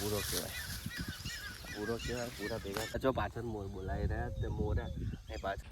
પૂરો કહેવાય. પૂરો કહેવાય, પૂરા ભેગા જો પાછળ મોર બોલાવી રહ્યા તે મોર એ પાછળ.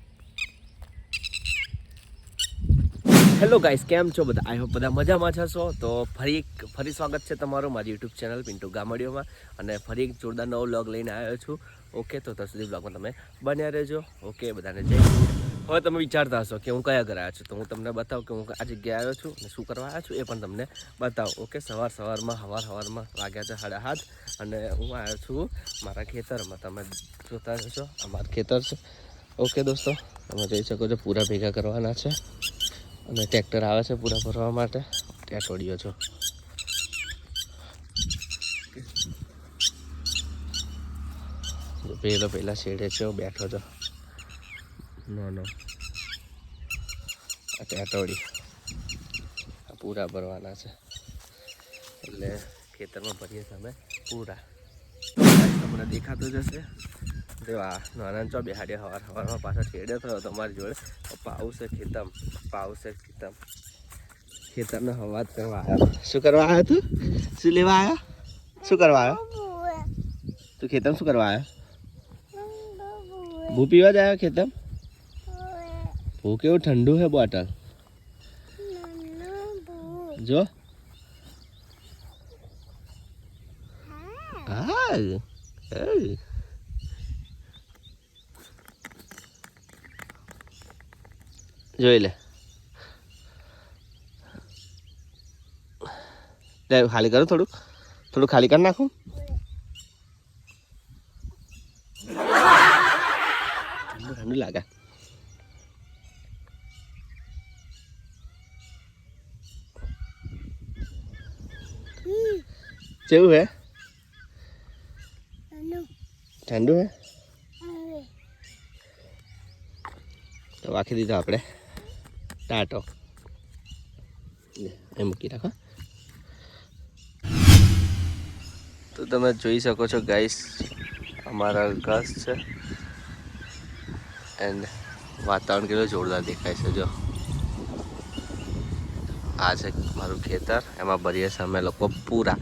હેલો ગાઈસ કેમ છો બધા? આઈ હોપ બધા મજામાં છો તો ફરી એક, ફરી સ્વાગત છે તમારું મારી યુટ્યુબ ચેનલ પિન્ટુ ગામડીઓમાં અને ફરી એક જોરદાર નવો વ્લોગ લઈને આવ્યો છું. ઓકે તો ત્યાં સુધી બ્લોગમાં તમે બન્યા રહેજો. ઓકે બધાને જય. હવે તમે વિચારતા હશો કે હું કયા ઘરે આવ્યો છું? તો હું તમને બતાવું કે હું આ જગ્યાએ આવ્યો છું અને શું કરવા આવ્યો છું એ પણ તમને બતાવું, ઓકે? સવાર સવારમાં સવાર સવારમાં વાગ્યા છે સાડા હાથ અને હું આવ્યો છું મારા ખેતરમાં. તમે જોતા જશો આ ખેતર છે. ઓકે દોસ્તો, તમે જોઈ શકો છો પૂરા ભેગા કરવાના છે અને ટ્રેક્ટર આવે છે પૂરા ભરવા માટે. ત્યાં છોડ્યો છો. પહેલો પેલા શેડે છે, બેઠો છો. નો નો. આ તોડી. આ પૂરા ભરવાના છે. એટલે ખેતરમાં ભરીએ તમે પૂરા. તમને દેખાતું જશે આ નાના ચો બેહાડ્યા સવાર હવારમાં પાછો ખેડ્યો થયો તમારી જોડે. પપ્પા આવશે ખેતમ પપ્પા આવશે ખેતમ. ખેતરનો હવા કરવા આવ્યો. શું કરવા આવ્યો તું? શું લેવા આવ્યો? શું કરવા આવ્યો? તું ખેતમ શું કરવા આવ્યો? ભૂ પીવા જ આવ્યો ખેતમ? ભૂ કેવું ઠંડુ છે બોટલ જો હા એ. જોઈ લે લે ખાલી કરો થોડુંક થોડું ખાલી કરી નાખું ઠંડુ ઠંડુ લાગે કેવું હે ઠંડુ હે તો વાખી દીધો આપણે ટાટો એ મૂકી રાખો તો તમે જોઈ શકો છો ગાઈસ અમારા ઘાસ છે એન્ડ વાતાવરણ કેટલું જોરદાર દેખાય છે જો આ છે મારું ખેતર એમાં ભરીએ છીએ અમે લોકો પૂરા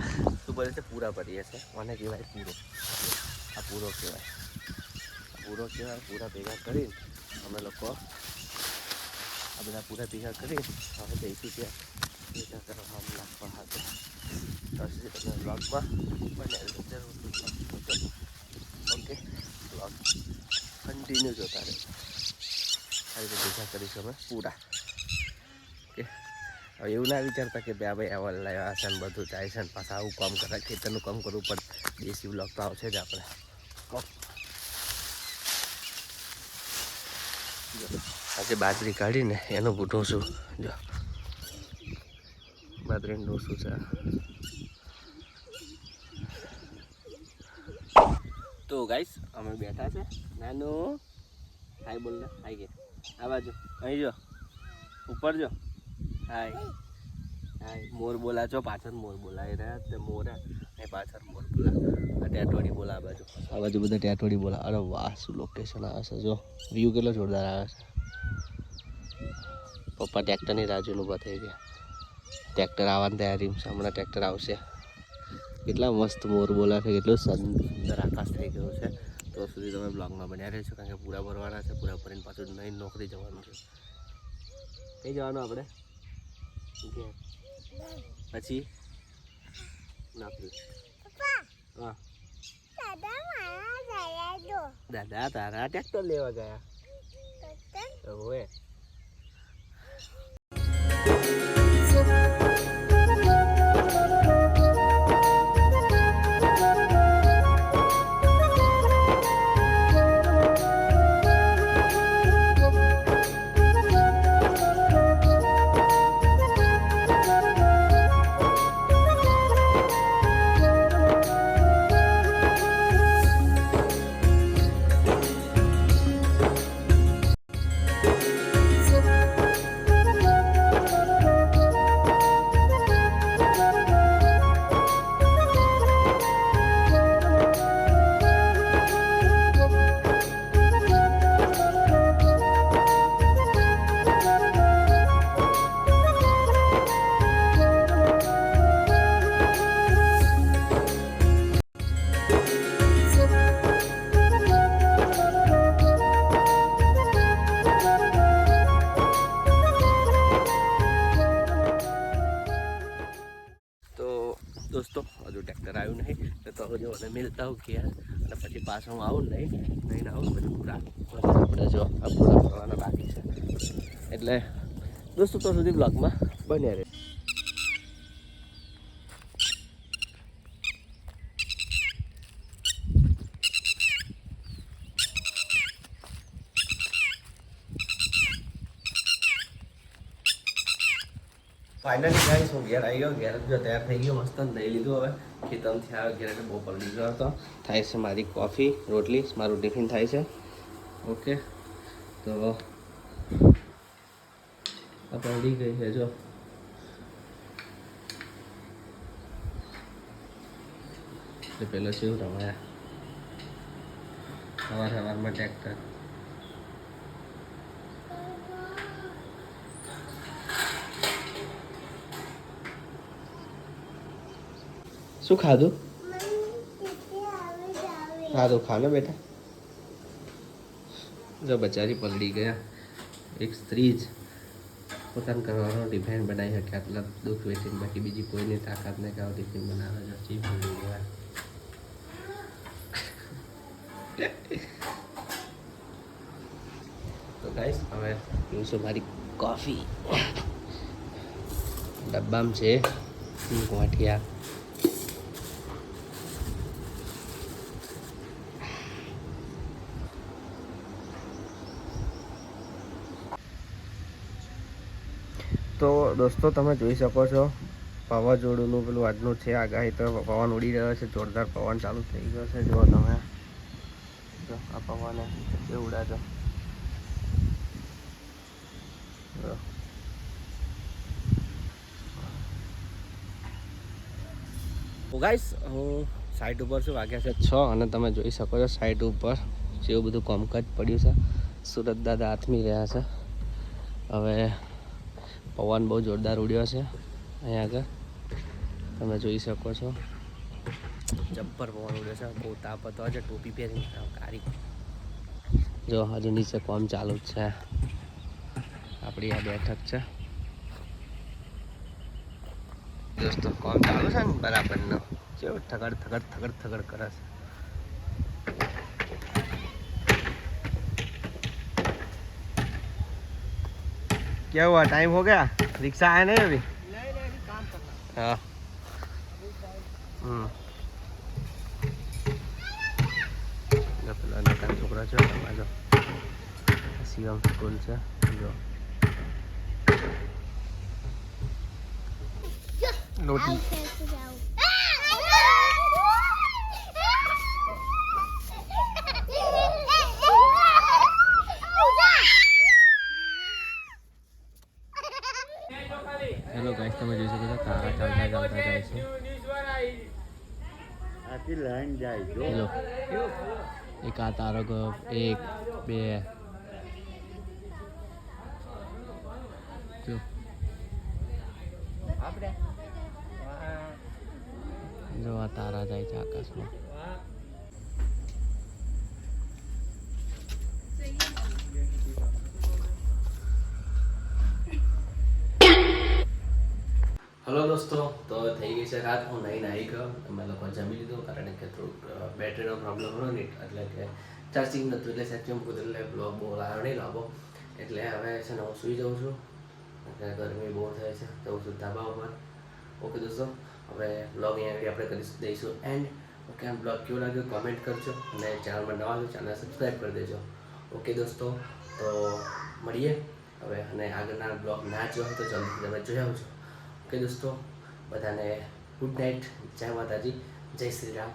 ભરીએ છે પૂરા ભરીએ છીએ મને કહેવાય પૂરો આ પૂરો કહેવાય પૂરો કહેવાય પૂરા ભેગા કરી અમે લોકો આ બધા પૂરા ભેગા કરી હવે જઈશું ત્યાં કરવા નાખવા હાથે પછી તમે બ્લોગમાં બને જરૂર ઓકે બ્લોગ કન્ટિન્યુ જોતા રહે આ રીતે ભેગા કરીશું અમે પૂરા હવે એવું ના વિચારતા કે બે ભાઈ આવા લાવ્યા છે ને બધું જાય છે ને પાછા આવું કામ કરે ખેતરનું કામ કરવું પણ દેશી બ્લોક તો આવશે જ આપણે. આજે બાજરી કાઢીને એનું બુઢું છું. જો. બાજરીનું ડોસું છે. તો ગાઈસ અમે બેઠા છે. નાનું. હાય બોલ હાય કે. આ બાજુ. અહીં જો. ઉપર જો. હાય. હાય. મોર બોલા છો? પાછળ મોર બોલાવી રહ્યા તે મોર એ પાછળ મોર બોલા. આ ટેટોડી બોલા બાજુ આ બાજુ બધા ટેટોડી બોલા. અરે વાહ, શું લોકેશન આવે છે? જો વ્યૂ કેટલો જોરદાર આવે છે. પપ્પા ટ્રેક્ટરની રાજુનું ઊભા થઈ ગયા. ટ્રેક્ટર આવવાની તૈયારી હમણાં ટ્રેક્ટર આવશે. કેટલા મસ્ત મોર બોલા છે. કેટલું સુંદર આકાશ થઈ ગયું છે. તો સુધી તમે બ્લોગમાં બન્યા રહેશો કારણ કે પૂરા ભરવાના છે. પૂરા ભરીને પાછું નહીં નોકરી જવાનું છે. કઈ જવાનું આપણે. પછી? દાદા તારા ટ્રેક્ટર લેવા ગયા. ઓએ જો અને મિલતા હું ઘેર અને પછી પાછો હું આવું નહીં નહીં આવું પછી પૂરા. આપણે જો આ પૂરા કરવાના બાકી છે. એટલે દોસ્તો તો સુધી બન્યા રહે ફાઇનલી ગાઈસ હું ઘેર આવી ગયો, ઘેર જો તૈયાર થઈ ગયો, મસ્ત નહીં લીધું હવે. ખેતરથી આવ્યો, ઘેર એટલે બહુ પલળી ગયો હતો. થાય છે મારી કોફી રોટલી, મારું ટિફિન થાય છે. ઓકે તો આ પલળી ગઈ છે, જો. પેલો શું રમાયા. સવાર સવારમાં ટ્રેક્ટર શું ખાધું? ખાધું. ખાને બેટા. જો બચારી પલળી ગયા. એક સ્ત્રી જ પોતાના ઘરવાળાનો ટિફિન બનાવી શકે, આટલા દુઃખ વેઠીને બાકી બીજી કોઈની તાકાત ને કાવ ટિફિન બનાવે છે ચી પલળી ગયા. તો ગાઈસ હવે પીવું મારી કોફી ડબ્બામાં છે ગોઠિયા. તો દોસ્તો, તમે જોઈ શકો છો, વાવાઝોડુંનું પેલું આજનું છે આગાહી. તો પવન ઉડી રહ્યો છે, જોરદાર પવન ચાલુ થઈ ગયો છે. જો તમે. જો, આ પવન જે. ઉડાજો. ગાઈસ, હું સાઈડ ઉપર છું, વાગ્યા છે છ, અને તમે જોઈ શકો છો સાઈડ ઉપર જેવું બધું કોમકાજ પડ્યું છે. સુરત દાદા આથમી રહ્યા છે. હવે પવન બહુ જોરદાર ઉડ્યો છે અહીંયા આગળ. તમે જોઈ શકો છો. જબ્બર પવન ઉડ્યો છે બહુ તાપ હતો. આજે ટોપી પહેરી કારી. જો હજુ નીચે કોમ ચાલુ જ છે. આપણી આ બેઠક છે. દોસ્તો કોમ ચાલુ છે ને? બરાબરનો. કેવું થગડ થગડ થગડ થગડ કરે છે. क्या हुआ टाइम हो गया रिक्शा आया नहीं अभी हाँ हम्म જો પેલા નાના છોકરા છે એમાં જો શિવમ સ્કૂલ છે જો રોટી હેલો એક આ તારો ગયો એક બે જો જો આ તારા જાય છે આકાશમાં હલો દોસ્તો, તો થઈ ગઈ છે રાત. હું નહીં આવી ગયો. અમે લોકો જમી લીધું કારણ કે થોડુંક બેટરીનો પ્રોબ્લેમ હતો ને, એટલે કે ચાર્જિંગ નહોતું એટલે સેચું કૂદ એટલે બ્લોગ બહુ લાવ્યો નહીં લાવો એટલે હવે છે ને હું સૂઈ જાઉં છું. એટલે ગરમી બહુ થાય છે, તો હું છું ધાબા ઉપર. ઓકે દોસ્તો, હવે બ્લોગ અહીંયા આપણે કરી દઈશું એન્ડ ઓકે આમ બ્લોગ કેવો લાગ્યો કોમેન્ટ કરજો અને ચેનલમાં નવા છો ચેનલ સબસ્ક્રાઈબ કરી દેજો. ઓકે દોસ્તો, તો મળીએ. હવે અને આગળના બ્લોગ ના જોયો તો જલ્દી તમે જોઈ આવજો. ઓકે દોસ્તો બધાને ગુડ નાઇટ જય માતાજી. જય શ્રી રામ.